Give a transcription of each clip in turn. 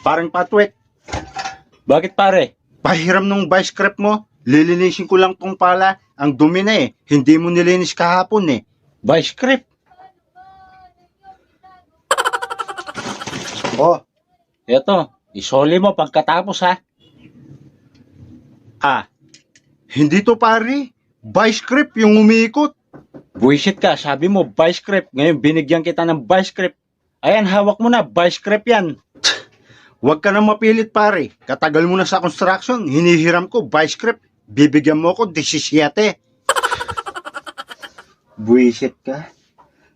Parang patwek. Bakit pare? Pahiram nung vice grip mo. Lilinisin ko lang tong pala. Ang dumi na eh. Hindi mo nilinis kahapon eh. Vice grip. Oh, Eto, isoli mo pagkatapos ha. ah. Hindi to pare. Vice grip yung umiikot. Buisit ka, sabi mo vice grip. Ngayon binigyan kita ng vice grip. Ayan, hawak mo na, vice grip yan. Huwag ka na mapilit pare. Katagal mo na sa construction. Hinihiram ko vice grip. Bibigyan mo ko 17. Buisit ka.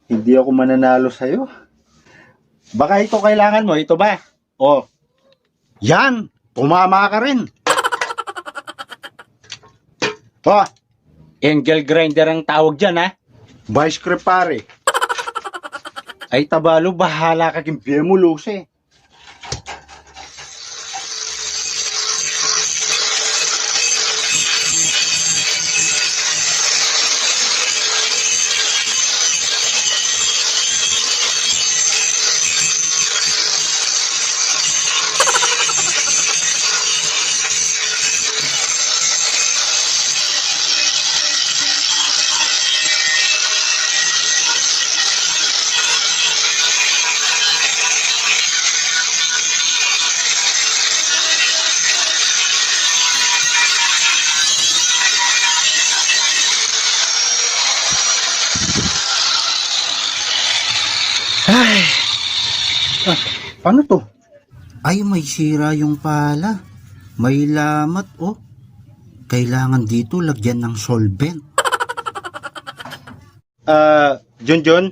Hindi ako mananalo sa'yo. Baka ito kailangan mo, ito ba? Oh. Yan. Tumama ka rin. Oh, Angle grinder ang tawag dyan ha. vice grip pare. Ay tabalo, bahala ka. Kimpiye mo luse. Ay, Paano to? Ay, may sira yung pala. May lamat, oh. Kailangan dito lagyan ng solvent. Ah, John John.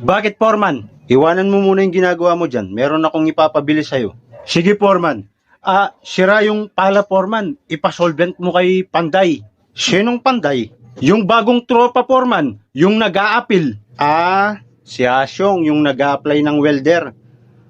Bakit Foreman? Iwanan mo muna yung ginagawa mo dyan. Meron akong ipapabili sa'yo. Sige Foreman. Ah, sira yung pala Foreman. Ipasolvent mo kay Panday. Sinong Panday? Yung bagong tropa Foreman. Yung nag-a-appeal. Ah, si Asyong yung nag-a-apply ng welder.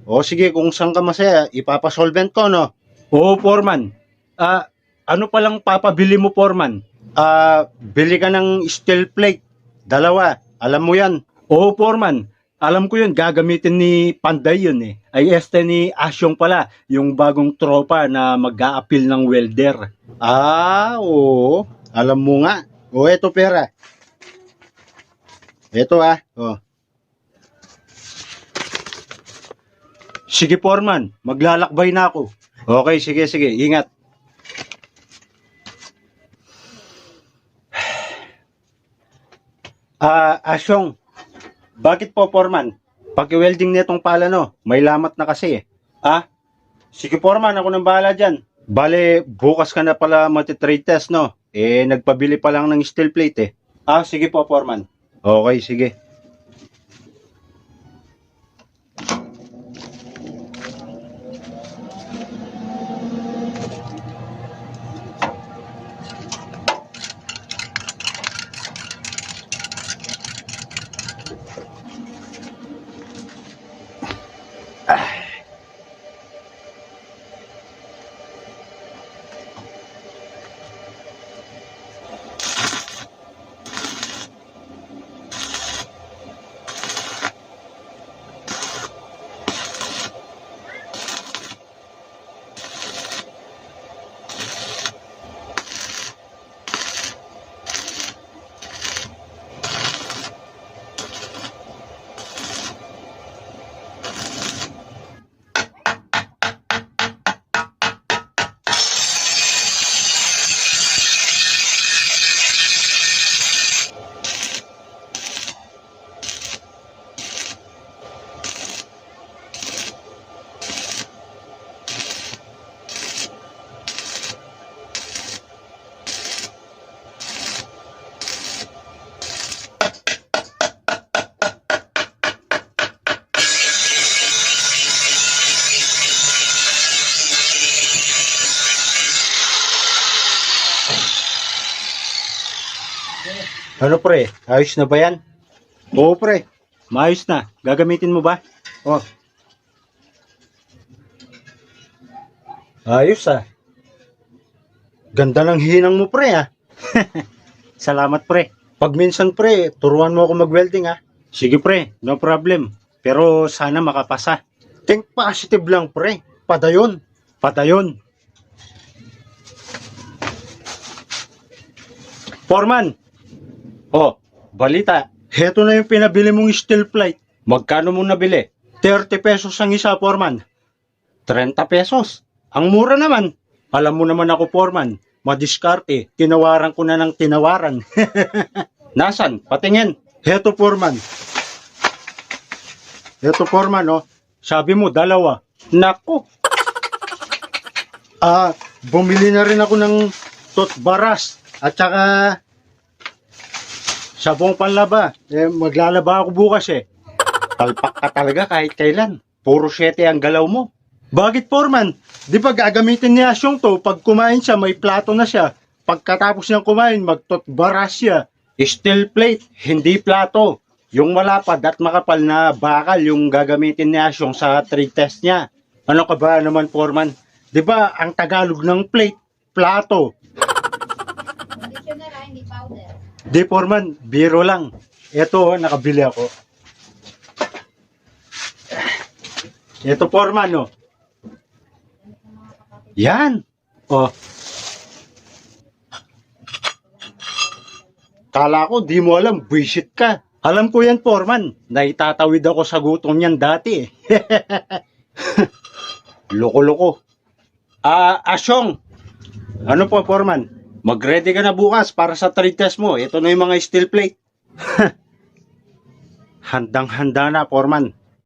O sige, kung saan ka masaya, ipapasolvent ko, no? Oo, Foreman. Ah, ano palang papabili mo, Foreman? Ah, bili ka ng steel plate. Dalawa. Alam mo yan. Oo, Foreman. Alam ko yun, gagamitin ni Panday yun eh. Ay este ni Asyong pala, yung bagong tropa na mag a ng welder. Ah, oo. Alam mo nga. O, eto pera. Eto ah. Oh. Sige, Foreman. Maglalakbay na ako. Okay, sige, sige. Ingat. Ah, Asyong. Bakit po, Foreman? Paki-welding nitong pala, no? May lamat na kasi eh. Ah? Sige, Foreman. Ako nang bahala dyan. Bale, bukas ka na pala matitrade test, no? Eh, nagpabili pa lang ng steel plate eh. Ah, sige po, Foreman. Okay, sige. Ano pre? Ayos na ba yan? Oo pre. Maayos na. Gagamitin mo ba? Oh. Ayos ah. Ganda ng hinang mo pre ah. Salamat pre. Pag minsan pre, turuan mo ako mag-welding ah. Sige pre, no problem. Pero sana makapasa. Think positive lang pre. Padayon. Padayon. Foreman, Oh, balita. heto na yung pinabili mong steel plate. Magkano mo nabili? 30 pesos ang isa, Foreman. 30 pesos. Ang mura naman. Alam mo naman ako, Foreman. Madiskarte. Tinawaran ko na ng tinawaran. Nasan? Patingin. Heto, Foreman. Heto, Foreman, oh. Sabi mo, dalawa. Nako. Ah, bumili na rin ako ng toothbrush at saka sabong panlaba. Eh, maglalaba ako bukas eh. Palpak ka talaga kahit kailan. Puro 7 ang galaw mo. Bakit, Foreman? Di ba gagamitin niya Asyong to? Pag kumain siya, may plato na siya. Pagkatapos niyang kumain, mag-toothbrush siya. Steel plate, hindi plato. Yung malapad at makapal na bakal yung gagamitin ni Asyong sa trade test niya. Ano ka ba naman, Foreman? Di ba ang Tagalog ng plate, plato? Hindi powder. Di, Foreman, biro lang. Ito, oh, nakabili ako. Ito, Foreman, oh. Yan. Oh. Kala ko, di mo alam, visit ka. Alam ko yan, Foreman. Naitatawid ako sa gutom niyan dati. eh. Loko-loko. Ah, Asyong, Ano po, Foreman? Mag-ready ka na bukas para sa trade test mo. Ito na yung mga steel plate. Handang-handa na, Foreman.